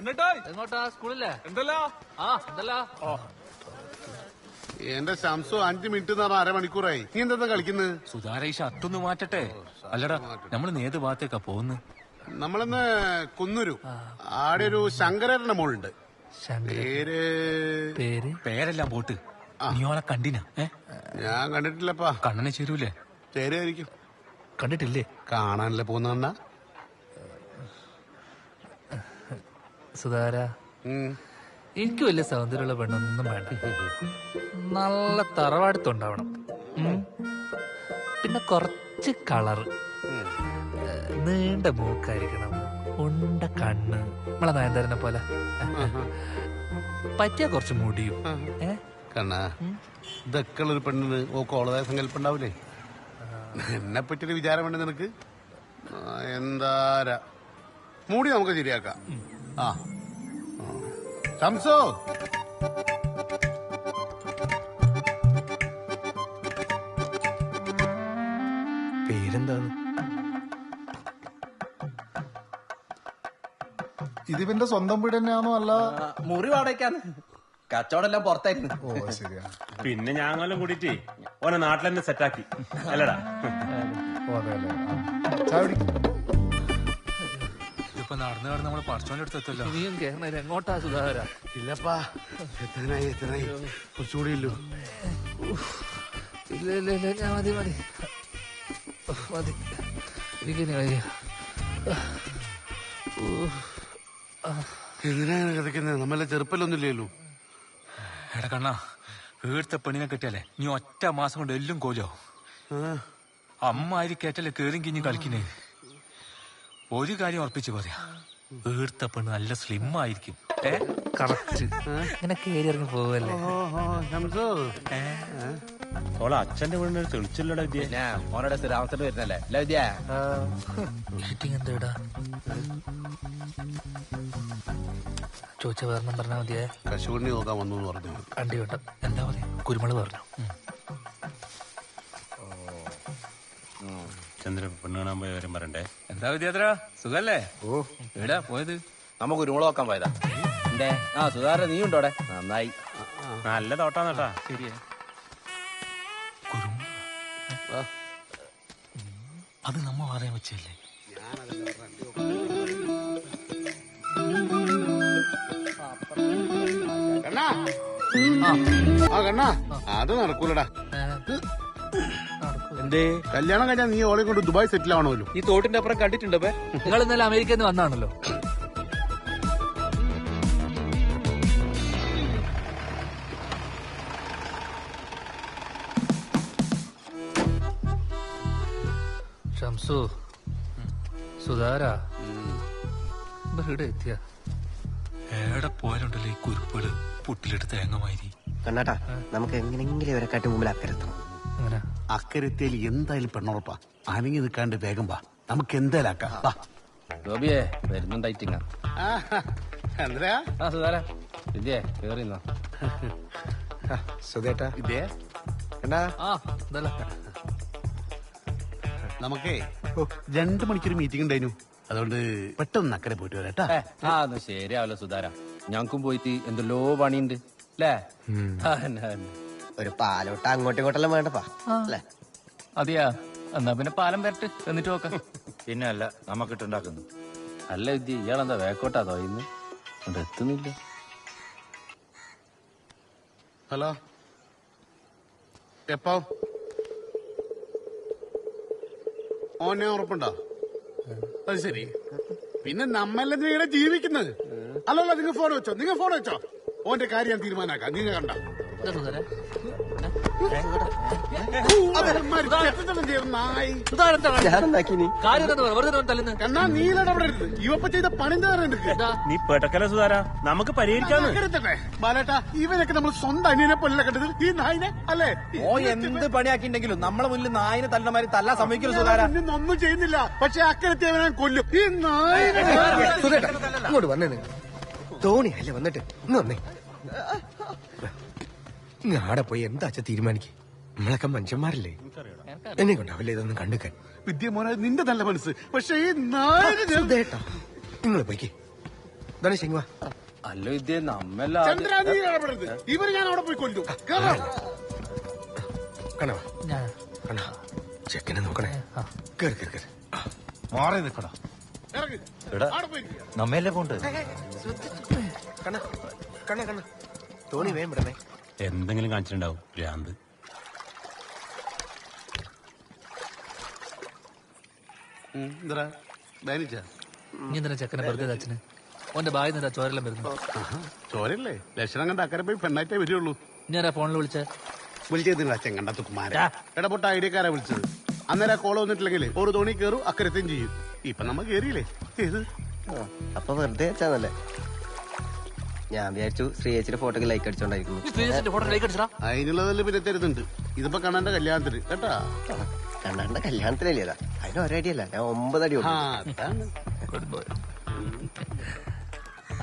എങ്ങോട്ടാ? സ്കൂളില്ലേ എന്തല്ലാ? ആ എന്തല്ലാ? എന്റെ ശംസു അഞ്ചു മിനിറ്റ് എന്ന് പറഞ്ഞ അരമണിക്കൂറായി. നീ എന്താ കളിക്കുന്നത് സുധാര ഈ ഷർട്ടൊന്ന് മാറ്റട്ടെ? അല്ലടാ നമ്മൾ നേത് ഭാഗത്തേക്കാ പോകുന്നു. നമ്മളിന്ന് കുന്നൂരു. ആടെ ഒരു ശങ്കരന്റെ മോളുണ്ട്. പേര്? പേര്? പേരെല്ലാം പോട്ട്. നീ ഓളെ കണ്ടിനാ? ഏ? ഞാൻ കണ്ടിട്ടില്ലപ്പാ. കണ്ണനെ ചേരൂലേ? ചേരായിരിക്കും കണ്ടിട്ടില്ലേ? കാണാനല്ലേ പോകുന്ന സുധാര. എനിക്ക് വലിയ സൗന്ദര്യമുള്ള പെണ്ണൊന്നും വേണ്ട. നല്ല തറവാടുത്തുണ്ടാവണം. പിന്നെ കുറച്ച് കളർ നീണ്ട മൂക്കായിരിക്കണം. ഉണ്ട കണ്ണ്. നമ്മളെ നയൻതാരനെ പോലെ. പറ്റിയ കുറച്ച് മുടിയും. കണ്ണാ ഇതൊക്കെ ഒരു പെണ്ണിന് ഓ കോളതായ സങ്കല്പം ഉണ്ടാവില്ലേ? എന്നെ പറ്റിയൊരു വിചാരം വേണ്ട നിനക്ക്? എന്താ എന്താരാ? മൂടി നമുക്ക് ശരിയാക്കാം. ആ. ശംസോ? പേരെന്താണ്? ഇതിവന്റെ സ്വന്തം വീട് തന്നെയാണോ അല്ല? മുറി വാടകയ്ക്കാന്ന് കച്ചവടം എല്ലാം പുറത്തായിരുന്നു. ഓ ശരിയാ. പിന്നെ ഞാങ്ങെല്ലാം കൂടിയിട്ട് ഓനെ നാട്ടിലെന്നെ സെറ്റാക്കി അല്ലടാ. ഓ അതെ അല്ലേ ചായ കുടിക്ക്. ഇതിപ്പോ നടന്നു നടന്ന് നമ്മൾ പറച്ചോന്റെ അടുത്ത് എത്തല്ലോ. കേരളം എങ്ങോട്ടാ സുധാകര? ഇല്ലപ്പാ. എത്രനായി എത്രനായി കുറച്ചുകൂടി ഇല്ലു. ഇല്ല ഇല്ല ഇല്ല ഞാൻ മതി മതി. മതി. എനിക്കിനി കഴിയ. എന്തിനാണ് കിടക്കുന്നത് നമ്മളെ ചെറുപ്പല്ലൊന്നും ഇല്ലല്ലോ എടാ കണ്ണാ വീഴ്ത്ത പെണ്ണിനെ കിട്ടിയാലേ നീ ഒറ്റ മാസം കൊണ്ട് എല്ലും കോലോ അമ്മ ആയിരിക്കേറ്റല്ലേ കേട്ടല്ലേ കേറും കിഞ്ഞ് കളിക്കുന്നേ. ഒരു കാര്യം ഉറപ്പിച്ചു പറയാ. വീർത്ത പെണ്ണ് നല്ല സ്ലിം ആയിരിക്കും. ഏ? കറക്റ്റ് ഇങ്ങനെ കയറി ഇറങ്ങി പോവല്ലേ? ശംസോ. ഓളെ അച്ഛന്റെ വീടിന് തെളിച്ചില്ലടാ വിദ്യ. വരുന്നല്ലേ? അല്ല വിദ്യ? മീറ്റിംഗ് എന്താ ചോദിച്ച വേറെ പറഞ്ഞാൽ മതിയെ? കശുവണ്ണി നോക്കാൻ വന്നു പറഞ്ഞു. കണ്ടി വേണ്ട എന്താ പറയാ? കുരുമുളക് പറഞ്ഞു. ചന്ദ്രൻ പെണ്ണ് കാണാൻ പോയ കാര്യം പറയണ്ടേ? എന്താ വിദ്യാത്ര സുഖല്ലേ? ഓ. എവിടാ പോയത്? നമുക്ക് ഉരുമുളക് നോക്കാൻ പോയതാ. എന്റെ ആ സുധാകരൻ നീ ഉണ്ടോടെ നന്നായി. നല്ല തോട്ടാന്നട്ടാ ശരിയാ. കുറുമ്പ് അത് നമ്മ പറയാൻ വെച്ചല്ലേ കണ്ണാ. ആ കണ്ണാ. അത് നടക്കൂലടാ. എന്തേ? കല്യാണം കഴിഞ്ഞാൽ നീ ഓളെ കൊണ്ട് ദുബായ് സെറ്റിൽ ആവണമല്ലോ. ഈ തോട്ടിന്റെ അപ്പുറം കണ്ടിട്ടുണ്ടോ നിങ്ങൾ ഇന്നലെ അമേരിക്കയിൽ നിന്ന് വന്നാണല്ലോ. ഷംസു സുധാര ഇവിടെ എത്തിയ? എവിടെ പോയാലുണ്ടല്ലോ ഈ കുരുപ്പുകൾ പുട്ടിലിട്ട് തേങ്ങമാതിരി കണ്ണാട്ടാ നമുക്ക് എങ്ങനെങ്കിലും ഇവരെ കാട്ടി മുമ്പിൽ അക്കരത്തണം അക്കരത്തേൽ എന്തായാലും പെണ്ണുറപ്പാ. അനങ്ങി നിൽക്കാണ്ട് വേഗം വാ. നമുക്ക് എന്തായാലും ആക്കാം. വാ. ഗോപിയെ വരുന്നുണ്ടായിട്ടിങ്ങ എന്താ ആ സുധാര വിദ്യേ കേറിന്നോ സുധേട്ടാ ഇതേ കണ്ടാ ആ എന്തല്ല നമുക്കേ രണ്ടു മണിക്കൊരു മീറ്റിംഗ് ഉണ്ടായിരുന്നു. അതുകൊണ്ട് പെട്ടെന്ന് അക്കരെ പോയിട്ട് വരാം ആ ശരിയാവല്ലോ സുധാര. ഞങ്ങൾക്കും പോയിട്ട് എന്തെല്ലോ പണിയുണ്ട് അല്ലേ. ഒരു പാലോട്ട അങ്ങോട്ടും ഇങ്ങോട്ടെല്ലാം വേണ്ടപ്പാ. അല്ലേ? അതെയാ. എന്നാ പിന്നെ പാലം വരട്ട്. എന്നിട്ട് നോക്ക. പിന്നെ അല്ല നമുക്കിട്ടുണ്ടാക്കുന്നു അല്ല വിദ്യ ഇയാളെന്താ വേക്കോട്ടാ തോന്നുന്നു? അവിടെ എത്തുന്നില്ല. ഹലോ. എപ്പോ? ഓനെ ഉറപ്പുണ്ടോ? അത് ശരി. പിന്നെ നമ്മളെ നിങ്ങളെ ജീവിക്കുന്നത്? അല്ലല്ല നിങ്ങൾ ഫോൺ വെച്ചോ. നിങ്ങൾ ഫോൺ വെച്ചോ. ഓന്റെ കാര്യം ഞാൻ തീരുമാനാക്കാം. നിങ്ങൾ കണ്ട? ചെയ്ത നീ പെട്ടക്കല സുധാര നമുക്ക് പരിഹരിക്കാന്ന് ബാലേട്ട ഇവനൊക്കെ നമ്മൾ സ്വന്തം അനിയനെ പോലെ കണ്ടത് ഈ നായിനെ അല്ലേ ഓ എന്ത് പണിയാക്കിണ്ടെങ്കിലും നമ്മളെ മുന്നിൽ നായിനെ തല്ലമാരി തല്ല സമ്മതിക്കല്ലോ സുധാര ഒന്നും ചെയ്യുന്നില്ല പക്ഷെ അക്കരത്തെ അവനെ കൊല്ലും ഈ നായിനെ ഇങ്ങോട്ട് വന്നേ തോണി അല്ലേ വന്നിട്ട്? ഇന്ന് വന്നേ. ആടെ പോയി എന്താ അച്ഛ തീരുമാനിക്കേ? നമ്മളൊക്കെ മനുഷ്യന്മാരല്ലേ? എന്നെ കൊണ്ടാവില്ല ഇതൊന്നും കണ്ടുക്കാൻ. വിദ്യ മോനെ നിന്റെ നല്ല മനസ്സ്. പക്ഷേ നിങ്ങൾ പോയിക്കേ. ധനേഷ് ഇങ്ങ് അല്ല വിദ്യ നമ്മെല്ലാം ഇവർ ഞാൻ അവിടെ പോയി കൊല്ലും. ചെക്കനെ നോക്കണേ. കേറി കേറി കേറി. മാറി നിൽക്കണോ. നമ്മയല്ലേ പോണ്ട്? കണ്ണ കണ്ണ കണ്ണ തോണി വേം വിടണേ. എന്തെങ്കിലും കാണിച്ചിട്ടുണ്ടാവും. ഭ്രാന്ത്. ചെക്കനെ വെറുതെ അച്ഛന്? ഓന്റെ ബായി നിന്നാ ചോരെല്ലാം വരുന്നു ചോരല്ലേ ലക്ഷണം കണ്ട അക്കരെ പോയി പെണ്ണായിട്ടേ വരുള്ളൂ. ഞാൻ ഫോണിൽ വിളിച്ച? വിളിച്ചതില്ല ചെങ്കണ്ട തുക്കുമാര ഇടപെട്ട ഐഡിയക്കാരാ വിളിച്ചത്. അന്നേരം ആ കോൾ വന്നിട്ടില്ലെങ്കിൽ ഒരു തോണി കയറും അക്കരത്തെയും ചെയ്യും. ഇപ്പൊ നമ്മ കേറിയില്ലേ? ഏത്? അപ്പൊ വെറുതെ വെച്ചാന്നല്ലേ ഞാൻ വിചാരിച്ചു ശ്രീയേച്ചിയുടെ ഫോട്ടോക്ക് ലൈക്ക് അടിച്ചോണ്ടായിരിക്കുന്നു. ഫോട്ടോ ലൈക്ക് അടിച്ചടാ അതിനുള്ളതല്ലേ പിന്നെ തരുന്നുണ്ട്. ഇതിപ്പോ കണ്ണന്റെ കല്യാണത്തിന് കേട്ടാ? കണ്ണന്റെ കല്യാണത്തിനല്ലേ അതാ? അതിന് ഒരടിയല്ല ഞാൻ ഒമ്പതടി അടി ആ കൊടുത്തു ഗുഡ് ബോയ്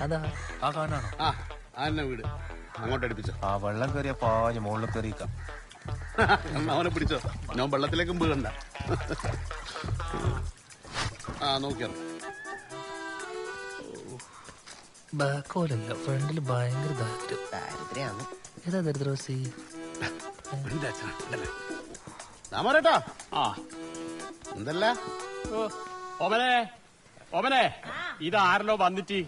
അതാ. ആ കാണാണോ ആ ആന്നെ വീട്. അങ്ങോട്ട് അടുപ്പിച്ചോ. ആ വെള്ളം കയറിയ പാഞ്ഞ് മുകളിൽ കയറിയിക്കാം എന്നാ അവനെ പിടിച്ചോ. ഞാൻ വെള്ളത്തിലേക്കും വീഴണ്ട. ആ നോക്കിയാ ബാക്കോലല്ല ഫ്രണ്ടിൽ ഭയങ്കര ദാരിദ്ര്യം. ദാരിദ്ര്യാണ്. ഏതാ ദരിദ്രോസി താമരട്ടാ ആ. എന്തല്ല? ഓമനെ ഓമനെ ഇത് ആരല്ലോ വന്നിട്ട്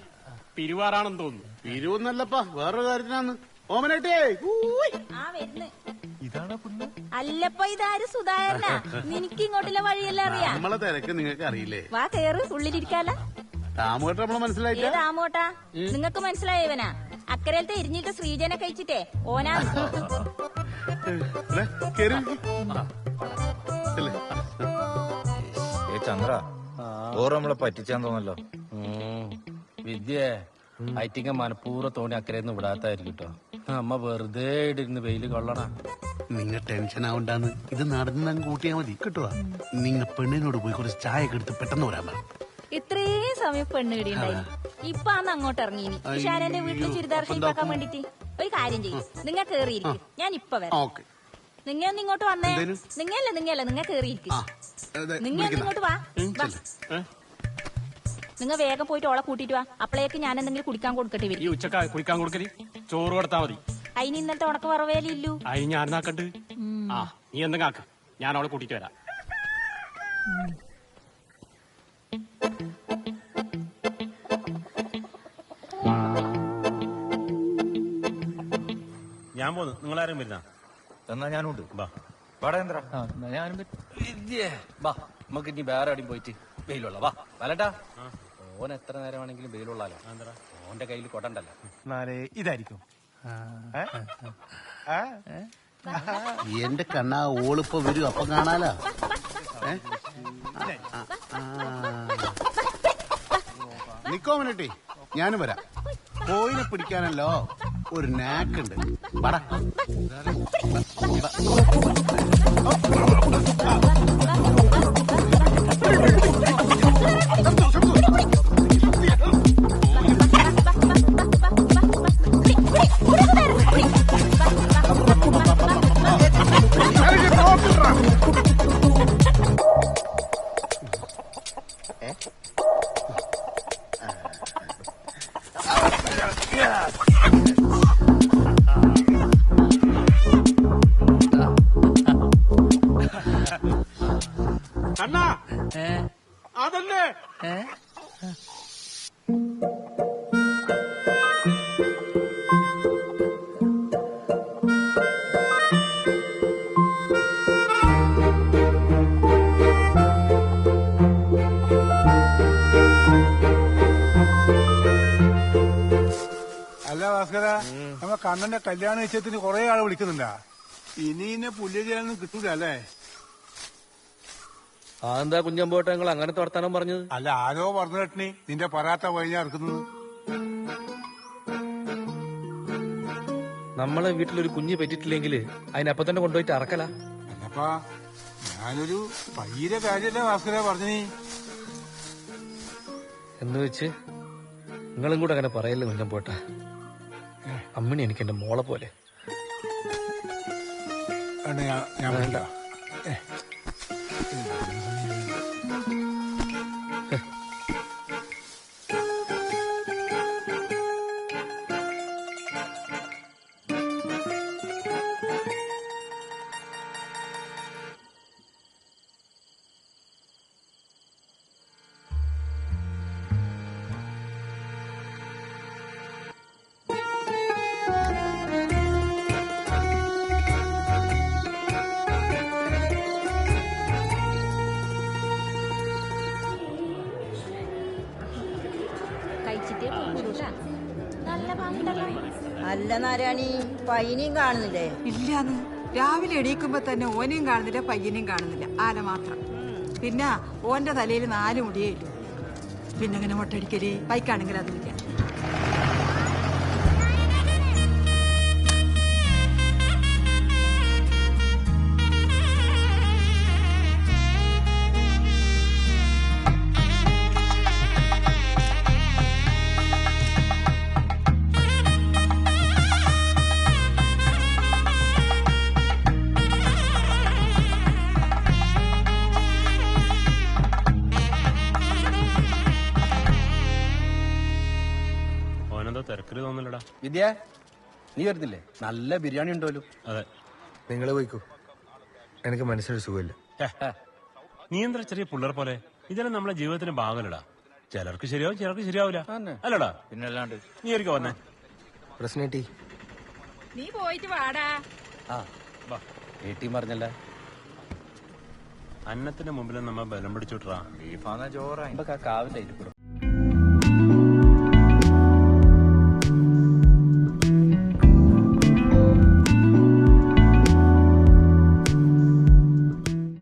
പിരുവാറാണെന്ന് തോന്നുന്നു. പിരുവെന്നല്ലപ്പാ വേറൊരു കാര്യത്തിനാന്ന് ഓമനേട്ടേ ആ വരുന്ന്. അല്ലപ്പോ ഇതാര് സുധാകരനാ? നിനക്ക് ഇങ്ങോട്ടുള്ള വഴിയെല്ലാം അറിയാം. നമ്മളെ തിരക്ക് നിങ്ങൾക്ക് അറിയില്ലേ വാ കേറ് ഉള്ളിലിരിക്കാല. താമുകേട്ട നമ്മൾ മനസ്സിലായില്ല ഏത് ആമോട്ടാ നിങ്ങക്ക് മനസ്സിലായവനാ അക്കരയിലത്തെ ഇരിഞ്ഞിട്ട് ശ്രീജനെ കഴിച്ചിട്ടേ ഓനാ. ഏ ചന്ദ്ര ഓറ് നമ്മളെ പറ്റിച്ചാന്ന് തോന്നല്ലോ. വിദ്യ ഐറ്റിങ്ങ മനഃപൂർവം തോണി അക്കരയൊന്നും വിടാത്തായിരിക്കും കേട്ടോ അമ്മ വെറുതെ ഇടിരുന്ന് വെയിൽ കൊള്ളണ. നിങ്ങ ടെൻഷൻ ആവണ്ടാന്ന്. ഇത് നടന്ന് കൂട്ടിയാ മതി. കിട്ടുവാ. നിങ്ങ പെണ്ണിനോട് പോയി കുറച്ച് ചായ എടുത്ത് പെട്ടെന്ന് വരാൻ ഇത്രയും സമയം പെണ്ണ് കിടിയുണ്ടായി. ഇപ്പൊ അന്ന് അങ്ങോട്ട് ഇറങ്ങി ഇഷാരന്റെ വീട്ടിൽ ചുരിദാർ ഷേപ്പാക്കാൻ വേണ്ടിട്ട് ഒരു കാര്യം ചെയ്യും. നിങ്ങ കേറിയിരിക്കും. ഞാൻ ഇപ്പൊ വരാം. നിങ്ങൾ ഒന്ന് ഇങ്ങോട്ട് വന്നേ. നിങ്ങല്ല നിങ്ങല്ല നിങ്ങൾ കേറിയിരിക്കും. നിങ്ങൾ ഇങ്ങോട്ട് വാ. വാ. നിങ്ങ വേഗം പോയിട്ട് ഓളെ കൂട്ടിട്ട് വാ. അപ്പളേക്ക് ഞാൻ എന്തെങ്കിലും കുടിക്കാൻ കൊടുക്കട്ടെ ഈ വരും ഉച്ചക്ക കുടിക്കാൻ കൊടുക്കൽ? ചോറ് കൊടുത്താ മതി. അതിന് ഇന്നത്തെ ഉണക്ക വറവേലില്ലു അതിന് ഞാൻ നാക്കണ്ട് ആ നീ എന്തെങ്കിലും ആക്ക്. ഞാൻ അവളെ കൂട്ടിട്ട് വരാം. ഞാൻ പോന്നു. നിങ്ങളാരും വരുന്ന? എന്നാ ഞാനുണ്ട്. ബാ. വാടേന്ദ്ര ഞാനും വാ നമുക്ക് ഇനി വേറെ അടിയും പോയിട്ട് വെയിലുള്ള വാ വലട്ടാ ഓൻ എത്ര നേരം വേണമെങ്കിലും വെയിലുള്ളാലോ ഓന്റെ കയ്യിൽ കൊടണ്ടല്ലോ. ഇതായിരിക്കും. എന്റെ കണ്ണാ ഓളിപ്പോ വരും അപ്പൊ കാണാലോ. നിക്കോ മിനിട്ടി. ഞാനും വരാം. കോയിനെ പിടിക്കാനല്ലോ ഒരു നാക്കുണ്ട് പടാ അതല്ലേ? അല്ല ഭാസ്കര നമ്മ കണ്ണന്റെ കല്യാണ നിശ്ചയത്തിന് കൊറേ ആൾ വിളിക്കുന്നുണ്ടാ? ഇനി ഇന്നെ ചെയ്യാനൊന്നും കിട്ടൂല അല്ലേ? അതെന്താ കുഞ്ഞമ്പോട്ടെ നിങ്ങൾ അങ്ങനത്തെ വർത്താനം പറഞ്ഞത്? അല്ല ആരോ പറഞ്ഞു കേട്ടണി നിന്റെ പറാത്ത വഴിഞ്ഞാ ഇറക്കുന്നത് നമ്മളെ വീട്ടിലൊരു കുഞ്ഞ് പറ്റിട്ടില്ലെങ്കിൽ അതിനപ്പൊ തന്നെ കൊണ്ടുപോയിട്ട് അറക്കല. അല്ലപ്പാ ഞാനൊരു പയ്യരെ കാര്യല്ലേ ഭാസ്കര പറഞ്ഞു എന്ന് വെച്ച് നിങ്ങളും കൂടെ അങ്ങനെ പറയല്ലേ കുഞ്ഞമ്പോട്ട അമ്മിണി എനിക്ക് എന്റെ മോളെ പോലെ. ഞാൻ- ഞാൻ നല്ല അല്ല നാരായണി പയ്യനെയും കാണുന്നില്ലേ? ഇല്ലാന്ന്. രാവിലെ എണീക്കുമ്പോ തന്നെ ഓനെയും കാണുന്നില്ല പയ്യനെയും കാണുന്നില്ല. ആന മാത്രം. പിന്നെ ഓന്റെ തലയിൽ നാല് മുടിയേ ഇല്ലു പിന്നെ അങ്ങനെ മുട്ടടിക്കൽ പൈക്കാണെങ്കിൽ അതുമില്ല തിരക്കിൽ വിദ്യ നീ വരുന്നില്ലേ? നല്ല ബിരിയാണി ഉണ്ടല്ലോ അതെ. നിങ്ങൾ പോയിക്കോ. എനിക്ക് മനസ്സിനൊരു സുഖമില്ല. നീ എന്താ ചെറിയ പിള്ളേർ പോലെ? ഇതെല്ലാം നമ്മളെ ജീവിതത്തിന്റെ ഭാഗമല്ലടാ. ചിലർക്ക് ശരിയാവും ചിലർക്ക് ശരിയാവില്ല. അല്ലടാ. പിന്നല്ലാണ്ട് നീ ഒരിക്കൽ വന്നേ? പ്രശ്നേട്ടി നീ പോയിട്ട് വാടാ. ആ വാ. വീട്ടിൽ പറഞ്ഞല്ലേ? അന്നത്തിന്റെ മുമ്പിൽ നമ്മ ബലം പിടിച്ചോട്ടാ ബീഫാന്ന ചോറായി കാവില്ല ഇരിക്കും